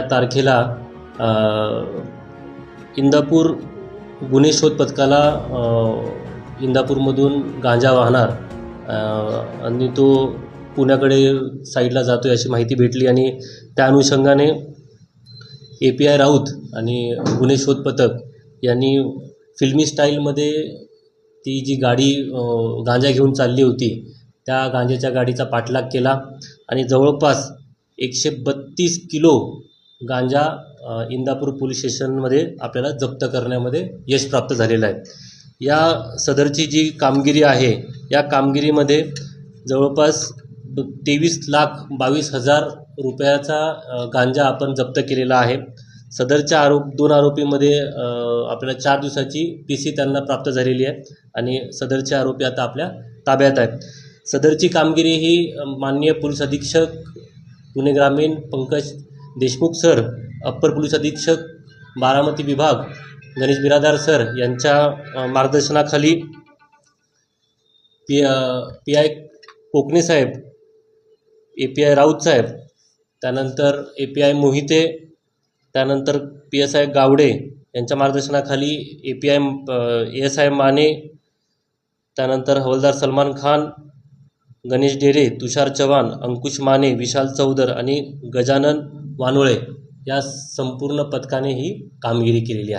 तारखेला इंदापूर गुन्हे शोध पथकाला इंदापूरमधून गांजा वाहणार आणि तो पुण्याकडे साईडला जातो आहे अशी माहिती भेटली आणि त्या अनुषंगाने ए पी आय राऊत आणि गुन्हे शोध पथक यांनी फिल्मी स्टाईलमध्ये ती जी गाडी गांजा घेऊन चालली होती त्या गांजाच्या गाडीचा पाठलाग केला आणि जवळपास एकशे बत्तीस किलो गांजा इंदापूर पोलीस स्टेशनमध्ये आपल्याला जप्त करण्यामध्ये यश प्राप्त झालेलं आहे. या सदरची जी कामगिरी आहे या कामगिरीमध्ये जवळपास तेवीस लाख बावीस हजार रुपयाचा गांजा आपण जप्त केलेला आहे. सदरच्या आरोप दोन आरोपीमध्ये आपल्याला चार दिवसाची पी सी त्यांना प्राप्त झालेली आहे आणि सदरचे आरोपी आता आपल्या ताब्यात आहेत. सदरची कामगिरी ही माननीय पोलीस अधीक्षक पुणे ग्रामीण Pankaj Deshmukh sir upper police अधीक्षक बारामती विभाग गणेश बिरादार सर यांच्या मार्गदर्शनाखाली पी पी आय कोकणे साहेब ए पी आय. राऊत साहेब त्यानंतर ए पी आय. मोहिते त्यानंतर पी एस आय. गावडे यांच्या मार्गदर्शनाखाली A P I. A S I. Mane त्यानंतर हवलदार सलमान खान गणेश डेरे तुषार चव्हाण अंकुश माने विशाल चौधर आणि गजानन वानोळे या संपूर्ण पथकाने ही कामगिरी केलेली आहे.